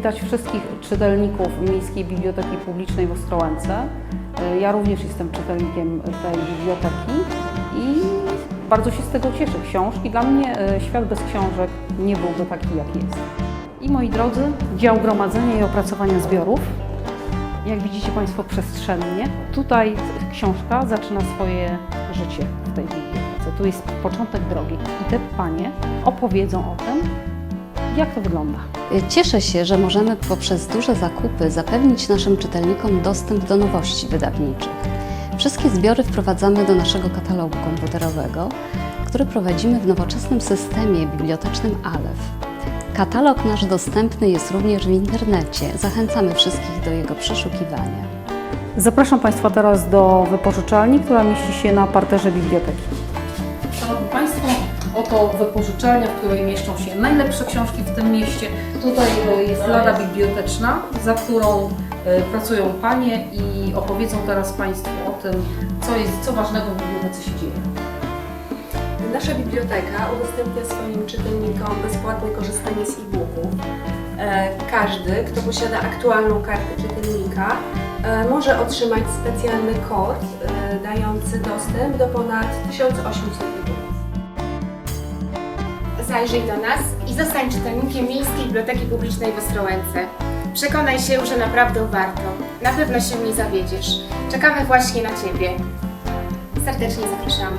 przywitać wszystkich czytelników Miejskiej Biblioteki Publicznej w Ostrołęce. Ja również jestem czytelnikiem tej biblioteki i bardzo się z tego cieszę. Książki, dla mnie e, świat bez książek nie byłby taki, jaki jest. I moi drodzy, dział gromadzenia i opracowania zbiorów. Jak widzicie Państwo przestrzennie, tutaj książka zaczyna swoje życie w tej bibliotece. Tu jest początek drogi i te panie opowiedzą o tym, jak to wygląda. Cieszę się, że możemy poprzez duże zakupy zapewnić naszym czytelnikom dostęp do nowości wydawniczych. Wszystkie zbiory wprowadzamy do naszego katalogu komputerowego, który prowadzimy w nowoczesnym systemie bibliotecznym Aleph. Katalog nasz dostępny jest również w internecie. Zachęcamy wszystkich do jego przeszukiwania. Zapraszam Państwa teraz do wypożyczalni, która mieści się na parterze biblioteki. Oto wypożyczalnia, w której mieszczą się najlepsze książki w tym mieście. Tutaj e, jest lada biblioteczna, za którą e, pracują Panie i opowiedzą teraz Państwu o tym, co jest, co ważnego w bibliotece się dzieje. Nasza biblioteka udostępnia swoim czytelnikom bezpłatne korzystanie z e-booków. E, Każdy, kto posiada aktualną kartę czytelnika, może otrzymać specjalny kod dający dostęp do ponad 1800 e-booków. Zajrzyj do nas i zostań czytelnikiem Miejskiej Biblioteki Publicznej w Ostrołęce. Przekonaj się, że naprawdę warto. Na pewno się nie zawiedziesz. Czekamy właśnie na Ciebie. Serdecznie zapraszamy.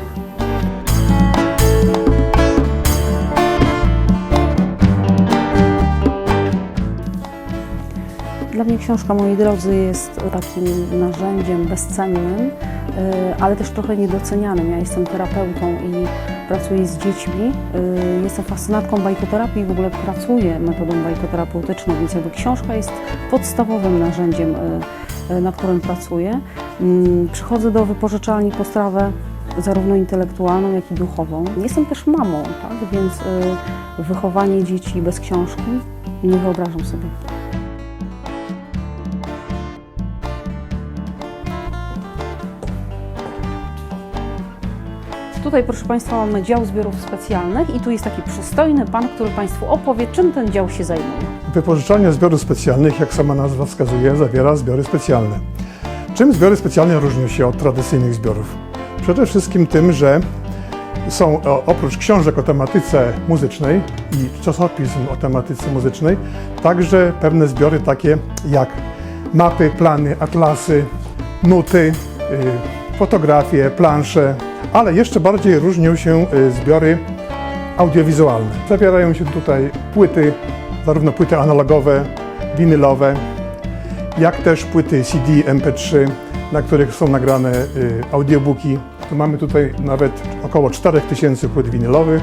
Dla mnie książka, moi drodzy, jest takim narzędziem bezcennym, ale też trochę niedocenianym. Ja jestem terapeutą i pracuję z dziećmi. Y, Jestem fascynatką bajkoterapii i w ogóle pracuję metodą bajkoterapeutyczną, więc jakby książka jest podstawowym narzędziem, y, y, na którym pracuję. Mm, Przychodzę do wypożyczalni po strawę zarówno intelektualną, jak i duchową. Jestem też mamą, tak? więc wychowanie dzieci bez książki nie wyobrażam sobie. Tutaj, proszę Państwa, mamy dział zbiorów specjalnych i tu jest taki przystojny pan, który Państwu opowie, czym ten dział się zajmuje. Wypożyczalnia zbiorów specjalnych, jak sama nazwa wskazuje, zawiera zbiory specjalne. Czym zbiory specjalne różnią się od tradycyjnych zbiorów? Przede wszystkim tym, że są oprócz książek o tematyce muzycznej i czasopism o tematyce muzycznej, także pewne zbiory takie jak mapy, plany, atlasy, nuty, y, fotografie, plansze, ale jeszcze bardziej różnią się y, zbiory audiowizualne. Zawierają się tutaj płyty, zarówno płyty analogowe, winylowe, jak też płyty CD, MP3, na których są nagrane y, audiobooki. Tu mamy tutaj nawet około 4000 płyt winylowych,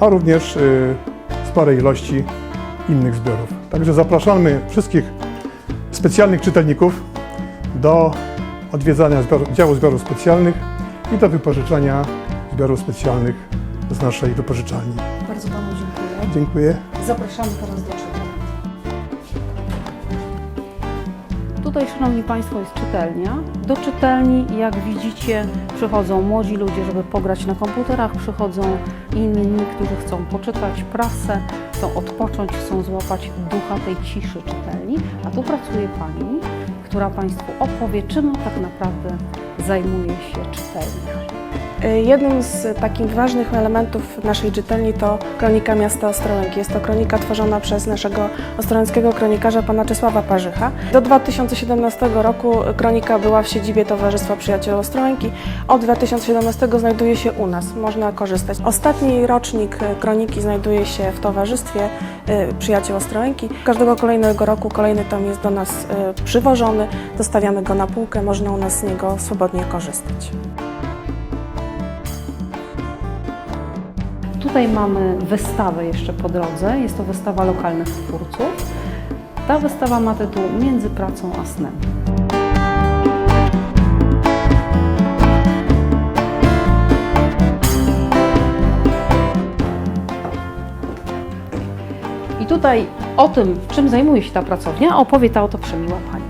a również y, spore ilości innych zbiorów. Także zapraszamy wszystkich specjalnych czytelników do odwiedzania zbioru, działu zbiorów specjalnych i do wypożyczania zbiorów specjalnych z naszej wypożyczalni. Bardzo Panu dziękuję. Dziękuję. Zapraszamy teraz do czytania. Tutaj, Szanowni Państwo, jest czytelnia. Do czytelni, jak widzicie, przychodzą młodzi ludzie, żeby pograć na komputerach, przychodzą inni, którzy chcą poczytać prasę, chcą odpocząć, chcą złapać ducha tej ciszy czytelni. A tu pracuje Pani, która Państwu opowie, czym tak naprawdę zajmuje się czytelnia. Jednym z takich ważnych elementów naszej czytelni to kronika miasta Ostrołęki. Jest to kronika tworzona przez naszego ostrołęckiego kronikarza pana Czesława Parzycha. Do 2017 roku kronika była w siedzibie Towarzystwa Przyjaciół Ostrołęki. Od 2017 znajduje się u nas, można korzystać. Ostatni rocznik kroniki znajduje się w Towarzystwie y, Przyjaciół Ostrołęki. Każdego kolejnego roku kolejny tom jest do nas y, przywożony, zostawiamy go na półkę, można u nas z niego swobodnie korzystać. Tutaj mamy wystawę jeszcze po drodze. Jest to wystawa lokalnych twórców. Ta wystawa ma tytuł Między pracą a snem. I tutaj o tym, czym zajmuje się ta pracownia, opowie ta oto przemiła Pani.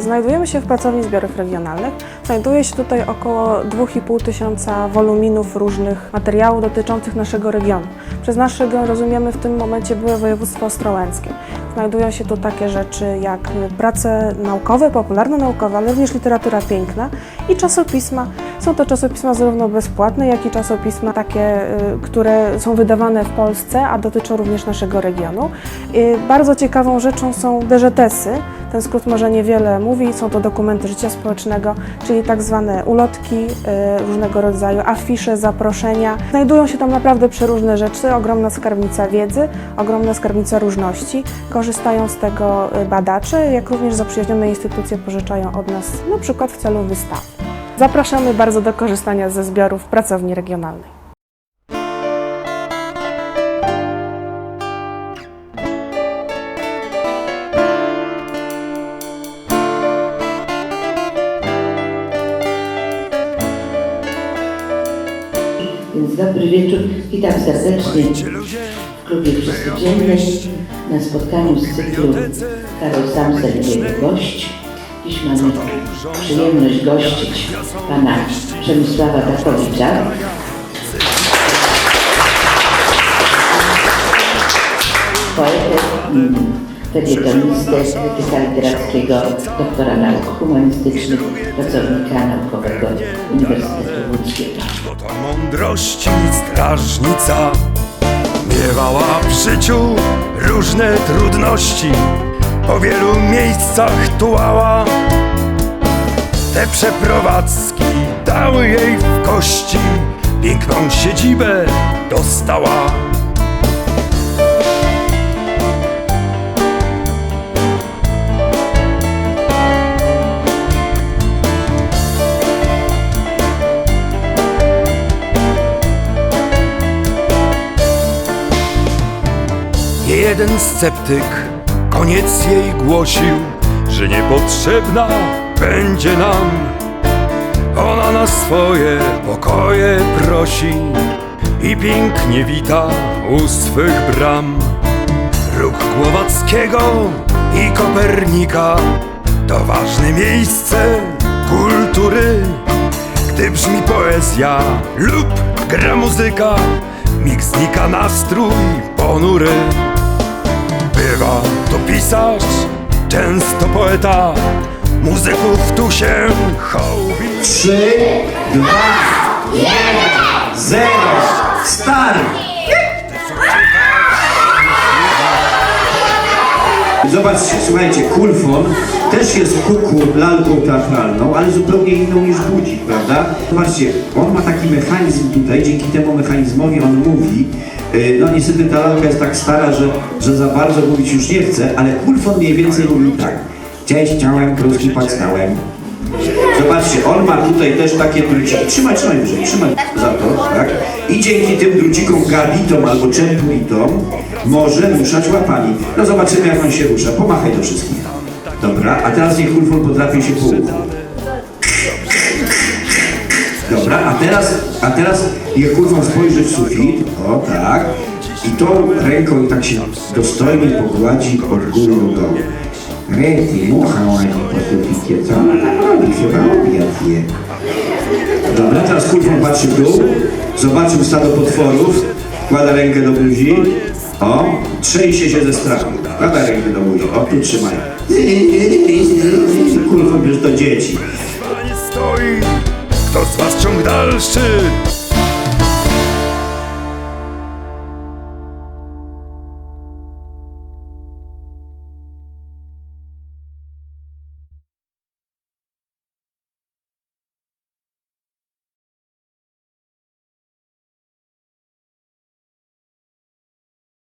Znajdujemy się w pracowni zbiorów regionalnych. Znajduje się tutaj około 2,5 tysiąca woluminów różnych materiałów dotyczących naszego regionu. Przez nasz region rozumiemy w tym momencie byłe województwo ostrołęckie. Znajdują się tu takie rzeczy jak prace naukowe, popularno-naukowe, ale również literatura piękna i czasopisma. Są to czasopisma zarówno bezpłatne, jak i czasopisma takie, y, które są wydawane w Polsce, a dotyczą również naszego regionu. Y, Bardzo ciekawą rzeczą są DŻTS-y. Ten skrót może niewiele mówi. Są to dokumenty życia społecznego, czyli tak zwane ulotki y, różnego rodzaju, afisze, zaproszenia. Znajdują się tam naprawdę przeróżne rzeczy, ogromna skarbnica wiedzy, ogromna skarbnica różności. Korzystają z tego y, badacze, jak również zaprzyjaźnione instytucje pożyczają od nas, na przykład w celu wystaw. Zapraszamy bardzo do korzystania ze zbiorów pracowni regionalnej. Więc dobry wieczór, witam serdecznie w klubie Przestudziennej na spotkaniu z cyklu Karol Samsel i jego gość. Dziś mamy przyjemność gościć pana Przemysława Dachowicza. Poetę, mm, felietonistę, krytyka literackiego, doktora nauk humanistycznych, pracownika naukowego Uniwersytetu Łódzkiego. To mądrości strażnica Miewała w życiu różne trudności. Po wielu miejscach tułała. Te przeprowadzki dały jej w kości. Piękną siedzibę dostała jeden sceptyk koniec jej głosił, że niepotrzebna będzie nam. Ona na swoje pokoje prosi i pięknie wita u swych bram. Ruch Głowackiego i Kopernika to ważne miejsce kultury. Gdy brzmi poezja lub gra muzyka, mig znika nastrój ponury. To pisarz, często poeta, muzyków tu się hołbi. Trzy, dwa, jeden, zero, start! Zobaczcie, słuchajcie, kulfon też jest kuku lalką teatralną, ale zupełnie inną niż budzik, prawda? Zobaczcie, on ma taki mechanizm tutaj, dzięki temu mechanizmowi on mówi. Yy, No niestety ta lalka jest tak stara, że, że za bardzo mówić już nie chce, ale kulfon mniej więcej mówi tak. Cześć, czołem, kruski podstałem. Zobaczcie, on ma tutaj też takie druciki. Trzymaj, trzymaj wyżej, trzymaj za to, tak? I dzięki tym drucikom gabitom albo czempulitom może ruszać łapami. No zobaczymy jak on się rusza. Pomachaj do wszystkich. Dobra, a teraz niech kulfon potrafi się po uchu. Dobra, a teraz, a teraz niech kulfon spojrzy w sufit. O tak. I tą ręką tak się dostojnie pogładzi od góry do dołu. Rety, mucha ładnie po suficie, co ona tam robi? Chyba obiad je. Dobra, teraz kulfon patrzy w dół, zobaczył stado potworów, wkłada rękę do buzi, o, trzęsie się ze strachu, wkłada rękę do buzi, o, tu trzymaj. Kulfon bierze do dzieci. Kto z was ciąg dalszy